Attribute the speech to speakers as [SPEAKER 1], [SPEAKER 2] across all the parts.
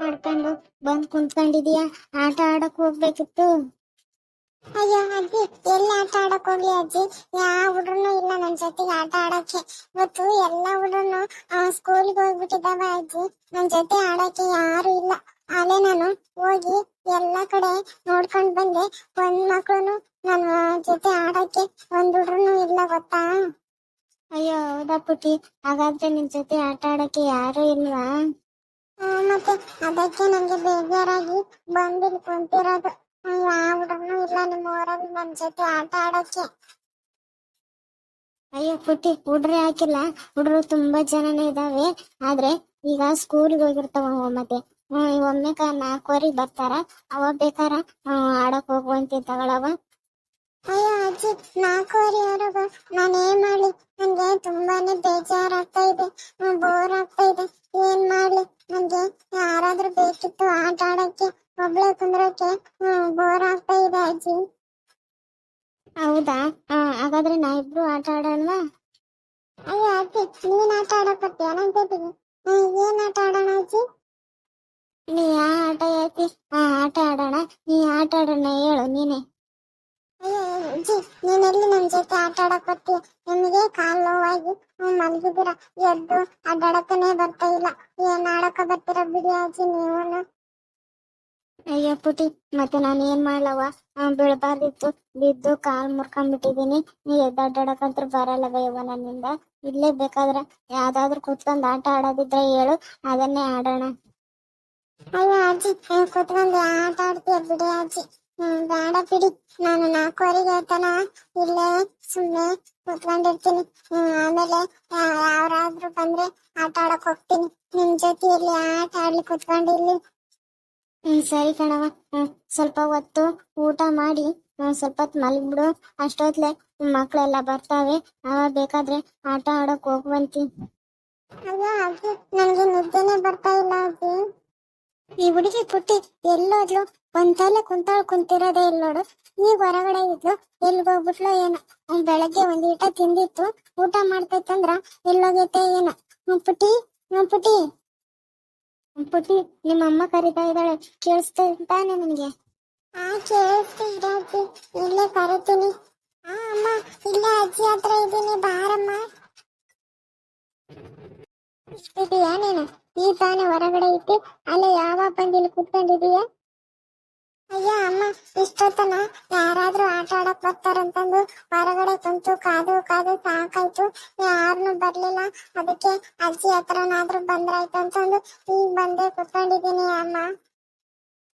[SPEAKER 1] ಮಾಡ್ಕೊಂಡು ಬಂದ್ ಕುಂತ್ಕೊಂಡಿದೀಯ? ಆಟ ಆಡಕ್ ಹೋಗ್ಬೇಕಿತ್ತು?
[SPEAKER 2] ಅಯ್ಯೋ ಅಜ್ಜಿ ಎಲ್ಲಿ ಆಟ ಆಡಕ್ ಹೋಗ್ಲಿ ಅಜ್ಜಿ? ಯಾವ ಹುಡ್ರನು ಇಲ್ಲ ನನ್ ಜೊತೆಗೆ ಆಟ ಆಡಕ್ಕೆ. ಇವತ್ತು ಎಲ್ಲಾ ಹುಡ್ರನು ಸ್ಕೂಲ್ಗೆ ಹೋಗ್ಬಿಟ್ಟಿದ್ದಾವ ಅಜ್ಜಿ. ನನ್ ಜೊತೆ ಆಡಕ್ಕೆ ಯಾರು ಇಲ್ಲ. ಅಲ್ಲೇ ನಾನು ಹೋಗಿ ಎಲ್ಲ ಕಡೆ ನೋಡ್ಕೊಂಡ್ ಬಂದೆ. ಒಂದ್ ಮಕ್ಳುನು ನನ್ನ ಜೊತೆ ಆಡಕ್ಕೆ ಒಂದ್ ಹುಡ್ರನು ಇಲ್ಲ ಗೊತ್ತಾ?
[SPEAKER 1] ಅಯ್ಯೋ ಹೌದಾ ಪುಟಿ ಹಾಗಾದ್ರೆ ನಿನ್ ಜೊತೆ ಆಟ ಆಡಕ್ಕೆ ಯಾರು ಇಲ್ವಾ?
[SPEAKER 2] ಮತ್ತೆ ಅದಕ್ಕೆ ನನಗೆ ಬೇಜಾರಾಗಿ ಬಂದಿಲ್ ಕುಂತಿರೋದು. ಯಾವ ಇಲ್ಲ ನಿಮ್ಮ ಊರಲ್ಲಿ ನನ್ ಜೊತೆ ಆಟ ಆಡಕ್ಕೆ.
[SPEAKER 1] ಅಯ್ಯೋ, ಪುಟ್ಟಿ, ಹುಡ್ರೆ ಹಾಕಿಲ್ಲ. ಹುಡ್ರು ತುಂಬಾ ಜನನೇ ಇದಾವೆ. ಆದ್ರೆ ಈಗ ಸ್ಕೂಲ್ಗೆ ಹೋಗಿರ್ತಾವ ಮತ್ತೆ. ಒಮ್ಮೆ ನಾಲ್ಕುವರೆಗೆ ಬರ್ತಾರ. ಅವ ಬೇಕಾರ ಆಡಕ್ ಹೋಗುವಂತ ತಗೊಳವ
[SPEAKER 2] ಅಯ್ಯೋ ಅಜ್ಜಿ ನಾಲ್ಕೂವರೆವರೆಗೂ ನಾನು ಏನ್ ಮಾಡ್ಲಿ? ನನ್ಗೆ ತುಂಬಾನೇ ಬೇಜಾರಾಗ್ತಾ ಇದೆ ಬೋರ್ ಆಗ್ತಾ ಇದೆ. ಏನ್ ಮಾಡ್ಲಿ? ನನ್ಗೆ ಯಾರಾದ್ರೂ ಬೇಕಿತ್ತು ಆಟ ಆಡಕ್ಕೆ ಒಬ್ಳೆ ಕುಂದ್ರಕ್ಕೆ ಬೋರ್ ಆಗ್ತಾ ಇದೆ ಅಜ್ಜಿ.
[SPEAKER 1] ಹೌದಾ? ಹಾಗಾದ್ರೆ ನಾ ಇಬ್ರು ಆಟ ಆಡೋಣವಾ?
[SPEAKER 2] ಅಯ್ಯೋ ಅಜ್ಜಿ ನೀನ್ ಆಟ ಆಡಕ್ ಬರ್ತೀಯ? ನನ್ ಜೊತೆಗೆ ಏನ್ ಆಟ ಆಡೋಣ ಅಜ್ಜಿ?
[SPEAKER 1] ನೀ ಆ ಆಟ ಹೇಳ್ತಿ. ಆ ಆಟ ಆಡೋಣ. ನೀ ಆಟ ಆಡೋಣ ಹೇಳು ನೀನೆ.
[SPEAKER 2] ಅಜ್ಜಿ ನೀನ್ ಜೊತೆ ಆಟ ಆಡಕ್ ಬರ್ತೀಯ ನಿಮಗೆ ಕಾಲ್ ನೋವಾಗಿ ಹ್ಮ್, ಮಲಗಿದ್ದೀರ? ಎದ್ದು ಅಡ್ಡಾಡಕ್ಕನೇ ಬರ್ತಾ ಇಲ್ಲ. ಏನ್ ಆಡಕ ಬರ್ತೀರ ಬಿಡಿ ಅಜ್ಜಿ ನೀವನ?
[SPEAKER 1] ಅಯ್ಯೋ ಪುಟಿ ಮತ್ತೆ ನಾನು ಏನ್ ಮಾಡ್ಲವ ಬೀಳ್ಬಾರ್ದಿತ್ತು. ಬಿದ್ದು ಕಾಲ್ ಮುರ್ಕೊಂಡ್ಬಿಟ್ಟಿದೀನಿ. ನೀ ಎದ್ದಾಡಕಂತ್ರ ಬರಲ್ಲವ ಬಯ್ಯವ್ವ ನನ್ನಿಂದ? ಇಲ್ಲೇ ಬೇಕಾದ್ರೆ ಯಾವ್ದಾದ್ರು ಕೂತ್ಕೊಂಡ್ ಆಟ ಆಡೋದಿದ್ರೆ ಹೇಳು ಅದನ್ನೇ ಆಡೋಣ.
[SPEAKER 2] ಅಯ್ಯೋ ಅಜ್ಜಿ ಕುತ್ಕೊಂಡು ಆಟ ಆಡ್ತೀಯ ಬಿಡಿ ಅಜ್ಜಿ? ಹ್ಮ್, ಬೇಡ ಬಿಡಿ. ನಾನು ನಾಲ್ಕುವರೆಗೆ ತನ ಇಲ್ಲೇ ಸುಮ್ಮನೆ ಕುತ್ಕೊಂಡಿರ್ತೀನಿ. ಆಮೇಲೆ ಯಾ- ಯಾರಾದ್ರೂ ಬಂದ್ರೆ ಆಟ ಆಡಕ್ ಹೋಗ್ತೀನಿ. ನಿಮ್ ಜೊತೆಯಲ್ಲಿ ಆಟ ಆಡ್ಲಿ ಕುತ್ಕೊಂಡು ಇಲ್ಲಿ
[SPEAKER 1] ಹ್ಮ್, ಸರಿ ಕಣವ ಹ್ಮ್, ಸ್ವಲ್ಪ ಹೊತ್ತು ಊಟ ಮಾಡಿ, ಹ್ಮ್, ಸ್ವಲ್ಪ ಹೊತ್ತು ಮಲಗ್ಬಿಡು. ಅಷ್ಟೊತ್ಲೆ ಮಕ್ಕಳೆಲ್ಲ ಬರ್ತಾವೆ. ಅವ ಬೇಕಾದ್ರೆ ಆಟ ಆಡಕ್
[SPEAKER 2] ಅಜ್ಜಿ, ನನ್ಗೆ ನಿದ್ದೆನೆ ಬರ್ತಾ ಇಲ್ಲ
[SPEAKER 1] ಈ ಹುಡುಗಿ ಪುಟ್ಟಿ ಎಲ್ಲೋದ್ಲು ಒಂದಲ್ಲೇ ಕುಂತಾಳ್ ಕುಂತಿರೋದೇ ಇಲ್ಲ ನೋಡು. ಈಗ ಹೊರಗಡೆ ಇದ್ಲು ಎಲ್ಲಿ ಹೋಗ್ಬಿಟ್ಲು ಏನೋ. ಬೆಳಗ್ಗೆ ಒಂದ್ ಈಟ ತಿಂದಿತ್ತು ಊಟ ಮಾಡ್ತೈತಂದ್ರ ಎಲ್ಲೋಗೈತೆ ಏನೋ. ಪುಟಿ ಪುಟಿ ಪುಟ್ಟಿ ನಿಮ್ಮ ಅಮ್ಮ ಕರಿತಾ ಇದ್ದಾಳೆ ಕೇಳಿಸ್ತಾನೆ ನಿಮ್ಗೆ
[SPEAKER 2] ಆ ಕೇಳಿಸ್ತಿದೆ ಅಜ್ಜಿ. ಇಲ್ಲೇ ಕರಿತೀನಿ. ಆ ಅಮ್ಮ ಇಲ್ಲೇ ಅಜ್ಜಿ ಹತ್ರ ಇದ್ದೀನಿ. ಬಾರಮ್ಮ.
[SPEAKER 1] ಇದೀಯಾ ನೀನು? ಈ ತಾನೇ ಹೊರಗಡೆ ಇತ್ತು ಅಲ್ಲೇ ಯಾವ ಬಂದಿಲ್ಲಿ ಕುತ್ಕೊಂಡಿದೀಯ?
[SPEAKER 2] ಅಯ್ಯೋ ಅಮ್ಮ, ಇಷ್ಟೊತ್ತನ? ಯಾರಾದ್ರೂ ಆಟ ಆಡಕ್ ಬರ್ತಾರಂತಂದು ಹೊರಗಡೆ ಕುಂತು ಕಾದು ಕಾದು ಸಾಕಾಯ್ತು. ಯಾರನ್ನು ಬರ್ಲಿಲ್ಲ. ಅದಕ್ಕೆ ಅಜ್ಜಿ ಹತ್ರನಾದ್ರೂ ಬಂದ್ರಾಯ್ತು ಅಂತಂದು ಈಗ ಬಂದೆ ಕುತ್ಕೊಂಡಿದೀನಿ ಅಮ್ಮ.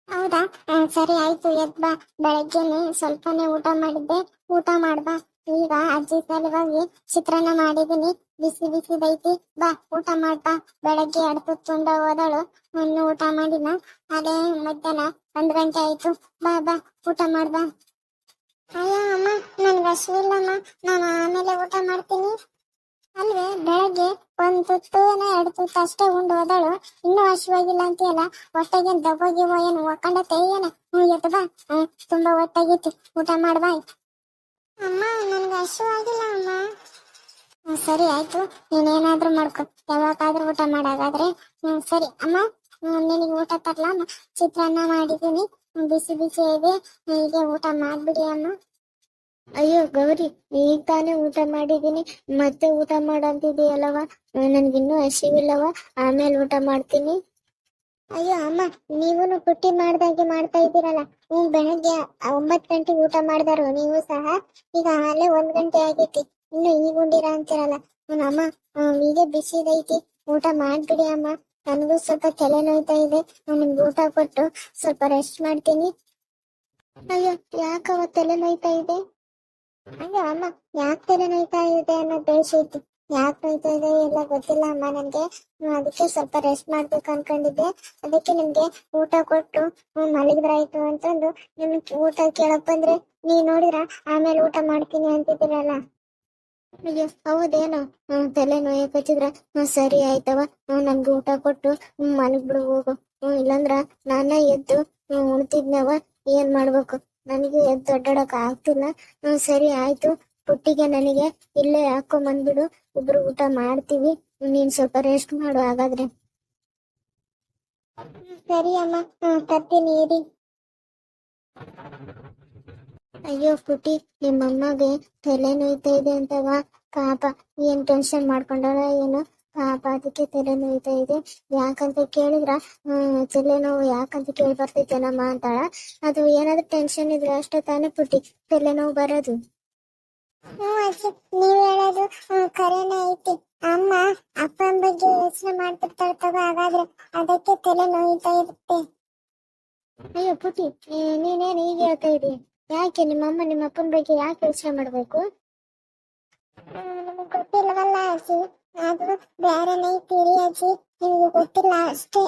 [SPEAKER 1] ಹೌದಾ? ಸರಿ, ಆಯ್ತು. ಎದ್ ಬಾ. ಬೆಳಗ್ಗೆನೆ ಸ್ವಲ್ಪನೇ ಊಟ ಮಾಡಿದ್ದೆ. ಊಟ ಮಾಡ್ಬಾ. ಈಗ ಅಜ್ಜಿ ಸಲುವಾಗಿ ಚಿತ್ರಾನ್ನ ಮಾಡಿದೀನಿ ಬಿಸಿ ಬಿಸಿ ಬಿಸಿದೈತಿ ಬಾ, ಊಟ ಮಾಡ್ಬಾ ಬೆಳಗ್ಗೆ ಅಡ್ತು ತುಂಡ ಹೋದಳು. ಮೊನ್ನೆ ಊಟ ಮಾಡಿನ. ಅದೇ ಮಧ್ಯಾಹ್ನ ಒಂದ್ ಗಂಟೆ ಆಯ್ತು. ಬಾ ಬಾ, ಊಟ ಮಾಡ್ಬಾ.
[SPEAKER 2] ಅಯ್ಯ, ಅಮ್ಮ, ನನ್ಗೆ ಹಸಿವಿಲ್ಲಮ್ಮ ನಾನು ಆಮೇಲೆ ಊಟ ಮಾಡ್ತೀನಿ.
[SPEAKER 1] ಅಲ್ವೇ, ಬೆಳಗ್ಗೆ ಒಂದ್ ತುತ್ತು ಏನೋ ಎರಡು ಅಷ್ಟೇ ಉಂಡು ಹೋದಳು. ಇನ್ನೂ ಹಸಿವಾಗಿಲ್ಲ ಅಂತೀಯಲ್ಲ? ಹೊಟ್ಟೆಗೆ ದಬ್ಬಗಿವ ಏನು? ಒಕ್ಕಂಡತೆ ಏನ ಹ್ಞೂ ಎದ್ದು ಬಾ. ಹ್ಞೂ ತುಂಬಾ ಹೊಟ್ಟೆಗಿತ್ತು ಊಟ ಮಾಡ್ಬಾ
[SPEAKER 2] ಅಮ್ಮ ನನ್ಗೆ ಹಸಿವಾಗಿಲ್ಲ ಅಮ್ಮ.
[SPEAKER 1] ಸರಿ ಆಯ್ತು. ನೀನೇನಾದ್ರೂ ಮಾಡ್ಕೊ. ಯಾವಾಗಾದ್ರೂ ಊಟ ಮಾಡಾಗಾದ್ರೆ ಹ್ಮ್ ಸರಿ. ಅಮ್ಮ ಹ್ಮ್, ನಿನಗೆ ಊಟ ತರ್ಲಾ ಅಮ್ಮ? ಚಿತ್ರಾನ್ನ ಮಾಡಿದ್ದೀನಿ. ಬಿಸಿ ಬಿಸಿ ಇದೆ. ಹೀಗೆ ಊಟ ಮಾಡ್ಬಿಡಿ ಅಮ್ಮ. ಅಯ್ಯೋ ಗೌರಿ ಈಗ ತಾನೇ ಊಟ ಮಾಡಿದ್ದೀನಿ. ಮತ್ತೆ ಊಟ ಮಾಡಂತಿದೆಯಲ್ಲವ ನನ್ಗಿನ್ನೂ ಹಸಿವಿಲ್ಲವ ಆಮೇಲೆ ಊಟ ಮಾಡ್ತೀನಿ. ಅಯ್ಯೋ ಅಮ್ಮ, ನೀವೂನು ಪುಟ್ಟಿ ಮಾಡ್ದಂಗೆ ಮಾಡ್ತಾ ಇದ್ದೀರಲ್ಲ. ಹ್ಮ್ ಬೆಳಗ್ಗೆ ಒಂಬತ್ತು ಗಂಟೆಗೆ ಊಟ ಮಾಡಿದಾರು, ನೀವು ಸಹ ಈಗ ಅಲ್ಲೇ ಒಂದ್ ಗಂಟೆ ಆಗೈತಿ ಇನ್ನು ಈಗ ಉಂಡಿರ ಅಂತೀರಲ್ಲ. ಅಮ್ಮ ಈಗ ಬಿಸಿದೈತಿ ಊಟ ಮಾಡ್ಬಿಡಿ ಅಮ್ಮ. ನನಗೂ ಸ್ವಲ್ಪ ತಲೆ ನೋಯ್ತಾ ಇದೆ. ನಾನು ನಿಮ್ಗೆ ಊಟ ಕೊಟ್ಟು ಸ್ವಲ್ಪ ರೆಸ್ಟ್ ಮಾಡ್ತೀನಿ. ಅಯ್ಯೋ ಯಾಕವ ತಲೆ ನೋಯ್ತಾ ಇದೆ? ಅಯ್ಯೋ ಅಮ್ಮ, ಯಾಕೆ ತಲೆ ನೋಯ್ತಾ ಇದೆ ಅನ್ನೋ ಬೇಸೈತಿ ಯಾಕೆ ನೋಯ್ತಾ ಇದೆ ಎಲ್ಲ ಗೊತ್ತಿಲ್ಲ ಅಮ್ಮ ನನ್ಗೆ. ಅದಕ್ಕೆ ಸ್ವಲ್ಪ ರೆಸ್ಟ್ ಮಾಡ್ಬೇಕು ಅನ್ಕೊಂಡಿದ್ದೆ. ಅದಕ್ಕೆ ನಿಮ್ಗೆ ಊಟ ಕೊಟ್ಟು ಮಲಗಿದ್ರಾಯ್ತು ಅಂತಂದು ನಿಮ್ಗೆ ಊಟ ಕೇಳಕ್ ಬಂದ್ರೆ ನೀವ್ ನೋಡಿದ್ರ ಆಮೇಲೆ ಊಟ ಮಾಡ್ತೀನಿ ಅಂತಿದ್ದೀರಲ್ಲ. ಅಯ್ಯೋ, ಹೌದೇನೋ? ತಲೆ ನೋಯಕತ್ತಿದ್ರ ಹ್ಮ್, ಸರಿ ಆಯ್ತವ. ನನ್ಗೆ ಊಟ ಕೊಟ್ಟು ಮಲಗ್ಬಿಡು, ಹೋಗು. ಹ್ಮ್, ಇಲ್ಲಂದ್ರ ನಾನ ಎದ್ದು ಉಣ್ತಿದ್ನವ. ಏನ್ ಮಾಡ್ಬೇಕು? ನನಗೆ ಎದ್ದು ಅಡ್ಡಾಡಕ್ ಆಗ್ತಿಲ್ಲ. ಸರಿ ಆಯ್ತು. ಪುಟ್ಟಿಗೆ ನನಗೆ ಇಲ್ಲೇ ಹಾಕೊಂಡ್ ಬಂದ್ಬಿಡು ಇಬ್ರು ಊಟ ಮಾಡ್ತೀವಿ. ನೀನ್ ಸ್ವಲ್ಪ ರೆಸ್ಟ್ ಮಾಡು ಹಾಗಾದ್ರೆ. ಸರಿ ಅಮ್ಮ. ತರ್ತೀನಿ ಇರಿ.
[SPEAKER 3] ಅಯ್ಯೋ ಪುಟಿ ನಿಮ್ಮಮ್ಮಗೆ ತಲೆ ನೋಯ್ತಾ ಇದೆ ಅಂತವಾ? ಪಾಪ ಏನ್ ಟೆನ್ಷನ್ ಮಾಡ್ಕೊಂಡಾಳ ಏನೋ? ಪಾಪ ಅದಕ್ಕೆ ತಲೆ ನೋಯ್ತಾ ಇದೆ. ಯಾಕಂತ ಕೇಳಿದ್ರ? ಹ್ಮ್ ತಲೆ ನೋವು ಯಾಕಂತ ಕೇಳಿ ಬರ್ತೈತೇನಮ್ಮ ಅಂತಾಳ. ಅದು ಏನಾದ್ರೂ ಟೆನ್ಷನ್ ಇದ್ರೆ ಅಷ್ಟೇ ತಾನೇ ಪುಟಿ ತಲೆ ನೋವು ಬರೋದು.
[SPEAKER 1] ಹ್ಞೂ ಅಜ್ಜಿ ನೀವ್ ಹೇಳೋದು ಕರೆನ ಐತಿ. ಅಮ್ಮ ಅಪ್ಪನ ಬಗ್ಗೆ ಯೋಚನೆ ಮಾಡ್ತಿರ್ತಾಳೆ ತಗೋ ಹಾಗಾದ್ರೆ ಅದಕ್ಕೆ ತಲೆ ನೋಯ್ತಾ ಇರುತ್ತೆ.
[SPEAKER 3] ಅಯ್ಯೋ ಪುಟಿ ನೀನೇನ್ ಈಗ ಹೇಳ್ತಾ ಇದೀಯ? ಯಾಕೆ ನಿಮ್ಮ ಅಮ್ಮ ನಿಮ್ಮ ಅಪ್ಪನ ಬಗ್ಗೆ ಯಾಕೆ ಯೋಚನೆ ಮಾಡ್ಬೇಕು?
[SPEAKER 1] ನಮಗ್ ಗೊತ್ತಿಲ್ಲವಲ್ಲ ಅಜ್ಜಿ ಅದು ಬೇರೆನೇ ಐತಿರಿ ಅಜ್ಜಿ ನಿಮ್ಗೆ ಗೊತ್ತಿಲ್ಲ ಅಷ್ಟೇ.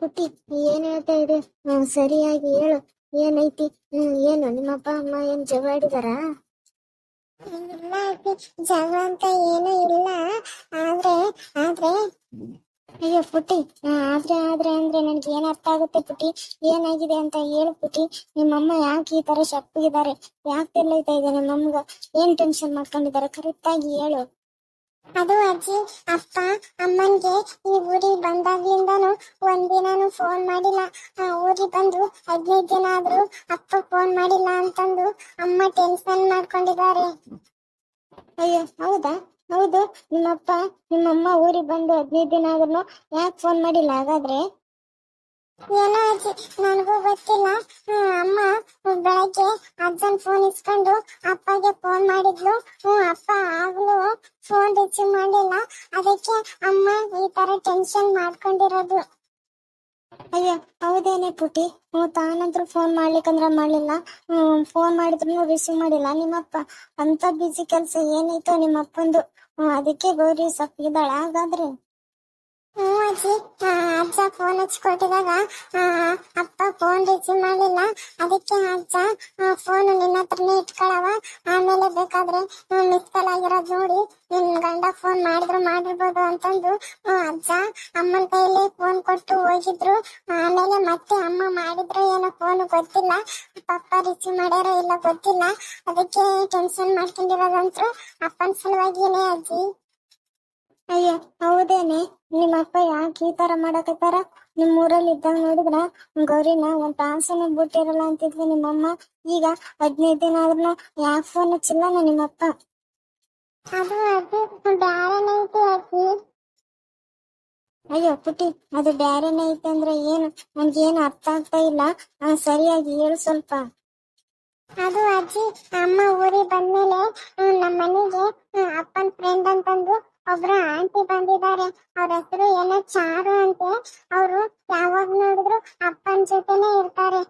[SPEAKER 3] ಪುಟ್ಟಿ ಏನ್ ಹೇಳ್ತಾ ಇದೆ ಸರಿಯಾಗಿ ಹೇಳು. ಏನೈತಿ? ಏನು ನಿಮ್ಮಪ್ಪ ಅಮ್ಮ ಏನ್
[SPEAKER 1] ಅಜ್ಜಿ ಜಗ ಅಂತ ಏನೂ ಇಲ್ಲ ಆದ್ರೆ ಆದ್ರೆ,
[SPEAKER 3] ಅಯ್ಯೋ ಪುಟ್ಟಿ ಆದ್ರೆ ಆದ್ರೆ ಅಂದ್ರೆ ನನ್ಗೆ ಏನ್ ಅರ್ಥ ಆಗುತ್ತೆ ಪುಟ್ಟಿ? ಏನಾಗಿದೆ ಅಂತ ಹೇಳು ಪುಟ್ಟಿ. ನಿಮ್ಮಮ್ಮ ಯಾಕೆ ಈ ತರ ಶಪ್ಪಿಗಿದ್ದಾರೆ ಯಾಕೆ ತಿರ್ಲೈತಾ ಇದೆ ನಮ್ಗ? ಏನ್ ಟೆನ್ಷನ್ ಮಾಡ್ಕೊಂಡಿದ್ದಾರೆ? ಕರೆಕ್ಟ್ ಆಗಿ ಹೇಳು.
[SPEAKER 1] ಅದು ಅಜ್ಜಿ, ಅಪ್ಪ, ಅಮ್ಮನ್ಗೆ ಈ ಊರಿಗೆ ಬಂದಾಗ್ಲಿಂದಾನು ಒಂದಿನಾನು ಫೋನ್ ಮಾಡಿಲ್ಲ ಆ, ಊರಿಗೆ ಬಂದು ಹದಿನೈದು ದಿನ ಆದ್ರೂ ಅಪ್ಪ ಫೋನ್ ಮಾಡಿಲ್ಲ ಅಂತಂದು ಅಮ್ಮ ಟೆನ್ಷನ್ ಮಾಡ್ಕೊಂಡಿದ್ದಾರೆ
[SPEAKER 3] ಅಯ್ಯೋ ಹೌದಾ ಹೌದು ನಿಮ್ಮಪ್ಪ ನಿಮ್ಮಮ್ಮ ಊರಿಗೆ ಬಂದು ಹದಿನೈದು ದಿನ ಆದ್ರೂ ಯಾಕೆ ಫೋನ್ ಮಾಡಿಲ್ಲ? ಹಾಗಾದ್ರೆ?
[SPEAKER 1] ಏನೋ ನನಗೂ ಗೊತ್ತಿಲ್ಲ. ಅಮ್ಮ, ಬೆಳಗ್ಗೆ ಅಜ್ಜನ್ ಫೋನ್ ಇಸ್ಕೊಂಡು ಅಪ್ಪಗೆ ಫೋನ್ ಮಾಡಿದ್ಲು. ಹ್ಮ್, ಅಪ್ಪ ಆಗ್ಲೂ ಫೋನ್ ರಿಸೀವ್ ಮಾಡಿಲ್ಲ ಅದಕ್ಕೆ ಅಮ್ಮ ಈ ತರ ಟೆನ್ಷನ್ ಮಾಡ್ಕೊಂಡಿರೋದು.
[SPEAKER 3] ಅಯ್ಯೋ, ಹೌದೇನೆ ಪುಟಿ ಹ್ಞೂ ತಾನಂತ್ರ ಫೋನ್ ಮಾಡ್ಲಿಕ್ಕಂದ್ರ ಮಾಡ್ಲಿಲ್ಲ. ಹ್ಮ್ ಫೋನ್ ಮಾಡಿದ್ರು ರಿಸೀವ್ ಮಾಡಿಲ್ಲ. ನಿಮ್ಮಪ್ಪ ಅಂತ ಬಿಸಿ ಕೆಲಸ ಏನೈತೋ ನಿಮ್ಮಪ್ಪಂದು? ಅದಕ್ಕೆ ಗೌರಿ ಸಪ್ಪಿದಾಳ ಹಾಗಾದ್ರೆ
[SPEAKER 1] ಅಜ್ಜಿ ಅಜ್ಜ ಫೋನ್ ಹಚ್ಕೊಟ್ಟಿದಾಗ ಅಪ್ಪ ಫೋನ್ ರಿಸೀವ್ ಮಾಡಲಿಲ್ಲ. ಅದಕ್ಕೆ ಅಜ್ಜ ಫೋನ್ ನಿನ್ನ ಹತ್ರನೇ ಇಟ್ಕೊಳವ. ಆಮೇಲೆ ಬೇಕಾದ್ರೆ ಮಿಸ್ ಕಾಲ್ ಆಗಿರೋದು ನೋಡಿ. ನಿನ್ ಗಂಡ ಫೋನ್ ಮಾಡಿದ್ರು ಮಾಡಿರ್ಬೋದು ಅಂತಂದು ಅಜ್ಜ ಅಮ್ಮನ ಕೈಯಲ್ಲಿ ಫೋನ್ ಕೊಟ್ಟು ಹೋಗಿದ್ರು. ಆಮೇಲೆ ಮತ್ತೆ ಅಮ್ಮ ಮಾಡಿದ್ರು ಏನೋ ಫೋನ್ ಗೊತ್ತಿಲ್ಲ. ಪಪ್ಪ ರಿಸೀವ್ ಮಾಡ್ಯಾರ ಇಲ್ಲ ಗೊತ್ತಿಲ್ಲ. ಅದಕ್ಕೆ ಟೆನ್ಷನ್ ಮಾಡ್ಕೊಂಡಿರೋದಂತ್ರು ಅಪ್ಪನ ಸಲುವಾಗಿನೇ ಅಜ್ಜಿ.
[SPEAKER 3] ಅಯ್ಯೋ, ಹೌದೇನೆ. ನಿಮ್ಮಪ್ಪ ಯಾಕೆ ಈ ತರ ಮಾಡಕತ್ತಾರ? ನಿಮ್ ಊರಲ್ಲಿ ಇದ್ದಾಗ ನೋಡಿದ್ರ ಗೌರಿನ ಒಂದ್ ತಾಸನ ಬಿಟ್ಟಿರಲ್ಲ ಅಂತಿದ್ವಿ ನಿಮ್ಮಮ್ಮ. ಈಗ ಹದಿನೈದು ದಿನ ಆದ್ರೂ ಯಾಕೆ ಫೋನ್ ಹಚ್ಚಿಲ್ಲ ನಿಮ್ಮಪ್ಪ?
[SPEAKER 1] ಅದು ಅದು
[SPEAKER 3] ಅಯ್ಯೋ ಪುಟಿ ಅದು ಬ್ಯಾರೆನೇ ಐತೆ ಅಂದ್ರೆ ಏನು? ನನ್ಗೇನು ಅರ್ಥ ಆಗ್ತಾ ಇಲ್ಲ. ಸರಿಯಾಗಿ ಹೇಳು ಸ್ವಲ್ಪ.
[SPEAKER 1] ಅದು ಅಜ್ಜಿ ಅಮ್ಮ ಊರಿಗೆ ಬಂದ್ಮೇಲೆ ನಮ್ಮ ಮನೆಗೆ ಅಪ್ಪನ ಫ್ರೆಂಡ್ ಅಂತಂದು ಒಬ್ರು ಆಂಟಿ ಬಂದಿದ್ದಾರೆ. ಅವ್ರ ಹೆಸರು ಏನೋ ಚಾರು ಅಂತೆ. ಅವರು ಯಾವಾಗ ನೋಡಿದ್ರು ಅಪ್ಪನ ಜೊತೆನೆ ಇರ್ತಾರೆ.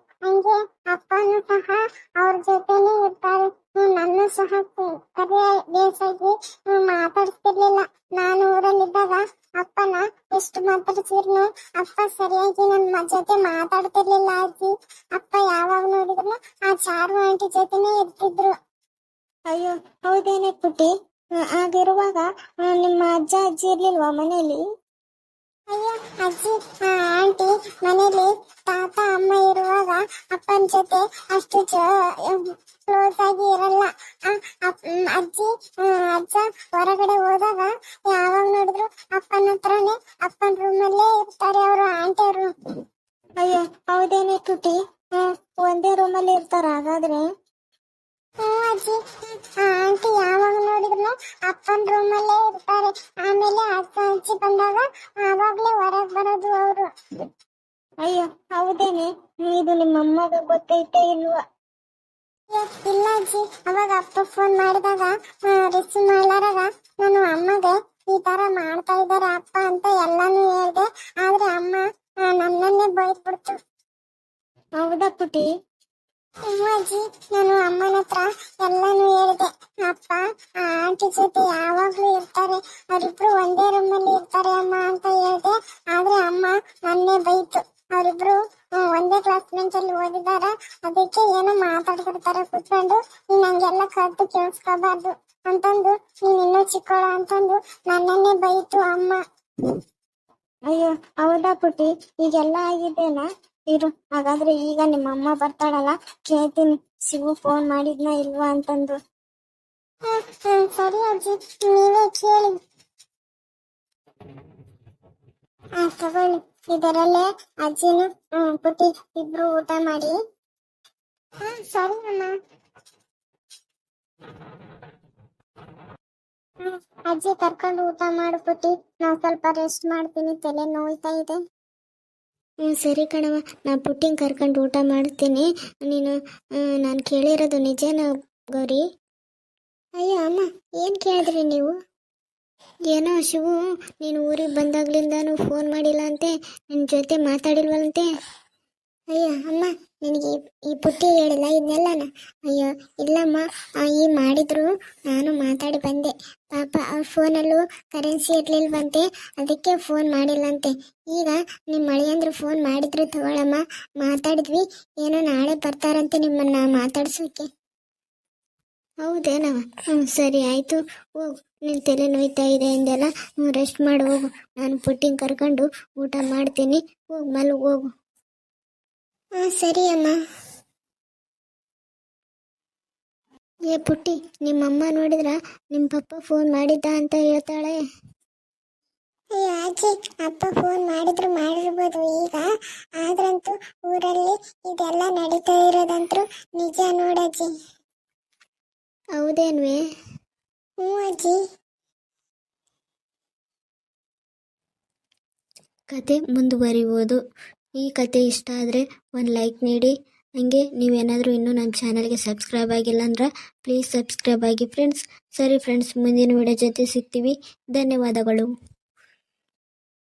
[SPEAKER 3] ಆಗಿರುವಾಗ ನಿಮ್ಮ ಅಜ್ಜ ಅಜ್ಜಿ ಇರ್ಲಿಲ್ವಾ ಮನೇಲಿ?
[SPEAKER 1] ಅಯ್ಯೋ ಅಜ್ಜಿ ಆಂಟಿ ಮನೇಲಿ ತಾತ ಅಮ್ಮ ಇರುವಾಗ ಅಪ್ಪನ ಜೊತೆ ಅಷ್ಟು ಕ್ಲೋಸ್ ಆಗಿ ಇರಲ್ಲ. ಅಜ್ಜಿ ಅಜ್ಜ ಹೊರಗಡೆ ಹೋದಾಗ ಯಾವಾಗ ನೋಡಿದ್ರು ಅಪ್ಪನ ಹತ್ರನೇ ಅಪ್ಪನ ರೂಮಲ್ಲೇ ಇರ್ತಾರೆ ಅವರು ಆಂಟಿ ಅವರು.
[SPEAKER 3] ಅಯ್ಯೋ ಹೌದೇನೆ ತುಟಿ? ಒಂದೇ ರೂಮಲ್ಲಿ ಇರ್ತಾರ? ಹಾಗಾದ್ರೆ?
[SPEAKER 1] ಹ್ಞೂ ಅಜ್ಜಿ, ಆಂಟಿ ಯಾವಾಗ ನೋಡಿದ್ರು ಅಪ್ಪನ ರೂಮಲ್ಲೇ ಇರ್ತಾರೆ. ಆಮೇಲೆ ಅಜ್ಜ, ಅಜ್ಜಿ ಬಂದಾಗ ಆವಾಗ್ಲೇ ಹೊರಗೆ ಬರೋದು ಅವರು.
[SPEAKER 3] ಅಯ್ಯೋ, ಹೌದೇನೆ? ಇದು ನಿಮ್ಮ ಅಮ್ಮಗ ಗೊತ್ತೈತೆ ಇಲ್ವಾ?
[SPEAKER 1] ಇಲ್ಲ ಅಜ್ಜಿ. ಅವಾಗ ಅಪ್ಪ ಫೋನ್ ಮಾಡಿದಾಗ ರಿಸೀವ್ ಮಾಡ್ಲಾರಾಗ ನಾನು ಅಮ್ಮಗೆ ಈ ತರ ಮಾಡ್ತಾ ಇದ್ದಾರೆ ಅಪ್ಪ ಅಂತ ಎಲ್ಲಾನು ಹೇಳ್ದೆ. ಆದ್ರೆ ಅಮ್ಮ ನನ್ನನ್ನೇ ಬೈದ್ಬಿಡ್ತು.
[SPEAKER 3] ಹೌದಾ ಪುಟಿ
[SPEAKER 1] ಅಜ್ಜಿ ನಾನು ಅಮ್ಮನ ಹತ್ರ ಎಲ್ಲಾನು ಹೇಳಿದೆ. ಅಪ್ಪ, ಆ ಆಂಟಿ ಜೊತೆ ಯಾವಾಗ್ಲೂ ಇರ್ತಾರೆ. ಅವರಿಬ್ರು ಒಂದೇ ರೂಮ್ ಅಲ್ಲಿ ಇರ್ತಾರೆ ಅಮ್ಮ ಅಂತ ಹೇಳಿದೆ. ಆದ್ರೆ ಅಮ್ಮ ನನ್ನೇ ಬೈತು. ಅವರಿಬ್ರು ಒಂದೇ ಕ್ಲಾಸ್ ಬೆಂಚ್ ಅಲ್ಲಿ ಓದಿದಾರ ಅದಕ್ಕೆ ಏನೋ ಮಾತಾಡ್ತಿರ್ತಾರೆ ಕುತ್ಕೊಂಡು. ನೀನ್ ಹಂಗೆಲ್ಲ ಕದ್ದು ಕೇಳಿಸ್ಕೋಬಾರ್ದು ಅಂತಂದು, ನೀನ್ ಇನ್ನೂ ಚಿಕ್ಕವಳು ಅಂತಂದು ನನ್ನನ್ನೇ ಬೈತು ಅಮ್ಮ.
[SPEAKER 3] ಅಯ್ಯೋ, ಹೌದಾ ಪುಟಿ ಈಗೆಲ್ಲ ಆಗಿದ್ದೇನಾ ಇರು. ಹಾಗಾದ್ರೆ ಈಗ ನಿಮ್ಮ ಅಮ್ಮ ಬರ್ತಾಳಲ್ಲ? ಕೇಳ್ತೀನಿ. ಶಿವು ಫೋನ್ ಮಾಡಿದ್ನ ಇಲ್ವಾ ಅಂತಂದು.
[SPEAKER 1] ಸರಿ ಅಜ್ಜಿ. ನೀವೇ ಕೇಳಿ. ತಗೊಳ್ಳಿ. ಇದರಲ್ಲೇ ಅಜ್ಜಿನ ಪುಟ್ಟಿ ಇಬ್ರು ಊಟ ಮಾಡಿ.
[SPEAKER 2] ಸರಿ ಅಮ್ಮ.
[SPEAKER 1] ಅಜ್ಜಿ ಕರ್ಕೊಂಡು ಊಟ ಮಾಡು ಪುಟ್ಟಿ. ನಾ ಸ್ವಲ್ಪ ರೆಸ್ಟ್ ಮಾಡ್ತೀನಿ. ತಲೆ ನೋಯ್ತಾ ಇದೆ. ಹ್ಞೂ ಸರಿ ಕಣವ ನಾ ಪುಟ್ಟಿಂಗ್ ಕರ್ಕೊಂಡು ಊಟ ಮಾಡ್ತೀನಿ. ನೀನು ನಾನು ಕೇಳಿರೋದು ನಿಜನಾ ಗೌರಿ? ಅಯ್ಯೋ ಅಮ್ಮ ಏನು ಕೇಳಿದ್ರಿ ನೀವು? ಏನೋ ಶಿವು ನೀನು ಊರಿಗೆ ಬಂದಾಗ್ಲಿಂದಾನು ಫೋನ್ ಮಾಡಿಲ್ಲ ಅಂತೆ ನಿನ್ನ ಜೊತೆ ಮಾತಾಡಿಲ್ವಂತೆ ಅಯ್ಯೋ ಅಮ್ಮ ನನಗೆ ಈ- ಪುಟ್ಟಿ ಹೇಳಿಲ್ಲ ಇದನ್ನೆಲ್ಲನ ಅಯ್ಯೋ ಇಲ್ಲಮ್ಮ ಆ, ಈ ಮಾಡಿದ್ರು ನಾನು ಮಾತಾಡಿ ಬಂದೆ. ಪಾಪ ಅವ್ರ ಫೋನಲ್ಲೂ ಕರೆನ್ಸಿ ಇರಲಿಲ್ವಂತೆ ಅದಕ್ಕೆ ಫೋನ್ ಮಾಡಿಲ್ಲಂತೆ. ಈಗ ನಿಮ್ಮ ಮಳೆಯಂದ್ರೆ ಫೋನ್ ಮಾಡಿದ್ರು ತಗೊಳಮ್ಮ ಮಾತಾಡಿದ್ವಿ ಏನೋ ನಾಳೆ ಬರ್ತಾರಂತೆ ನಿಮ್ಮನ್ನ ಮಾತಾಡ್ಸೋಕ್ಕೆ ಹೌದೇನವ? ಹ್ಞೂ ಸರಿ ಆಯಿತು ಹೋಗು. ನಿನ್ನ ತಲೆ ನೋಯ್ತಾ ಇದೆ ಎಂದೆಲ್ಲ ಹ್ಞೂ ರೆಸ್ಟ್ ಮಾಡಿ ಹೋಗು. ನಾನು ಪುಟ್ಟಿಂಗ್ ಕರ್ಕೊಂಡು ಊಟ ಮಾಡ್ತೀನಿ ಹೋಗು ಮಲ್ಗು ಹೋಗು. ಸರಿ ಅಮ್ಮ. ಏ ಪುಟ್ಟಿ ನಿಮ್ಮಮ್ಮ ನೋಡಿದ್ರ ನಿಮ್ಮ ಪಪ್ಪ ಫೋನ್ ಮಾಡಿದ್ದ ಅಂತ ಹೇಳ್ತಾಳೆ?
[SPEAKER 2] ಅಯ್ಯೋ ಅಜ್ಜಿ ಅಪ್ಪ ಫೋನ್ ಮಾಡಿದ್ರು ಮಾಡಿರ್ಬೋದು ಈಗ. ಆದ್ರಂತೂ ಊರಲ್ಲಿ ಇದೆಲ್ಲ ನಡೀತಾ ಇರೋದಂತೂ ನಿಜ ನೋಡಜ್ಜಿ
[SPEAKER 1] ಹೌದೇನ್ವೆ?
[SPEAKER 2] ಹ್ಞೂ ಅಜ್ಜಿ.
[SPEAKER 1] ಕತೆ ಮುಂದುವರಿಯುವುದು. ಈ ಕತೆ ಇಷ್ಟ ಆದರೆ ಒಂದು ಲೈಕ್ ನೀಡಿ. ಹಾಗೆ ನೀವೇನಾದರೂ ಇನ್ನೂ ನನ್ನ ಚಾನಲ್ಗೆ ಸಬ್ಸ್ಕ್ರೈಬ್ ಆಗಿಲ್ಲ ಅಂದ್ರೆ ಪ್ಲೀಸ್ ಸಬ್ಸ್ಕ್ರೈಬ್ ಆಗಿ ಫ್ರೆಂಡ್ಸ್. ಸರಿ ಫ್ರೆಂಡ್ಸ್, ಮುಂದಿನ ವಿಡಿಯೋ ಜೊತೆ ಸಿಗ್ತೀವಿ. ಧನ್ಯವಾದಗಳು.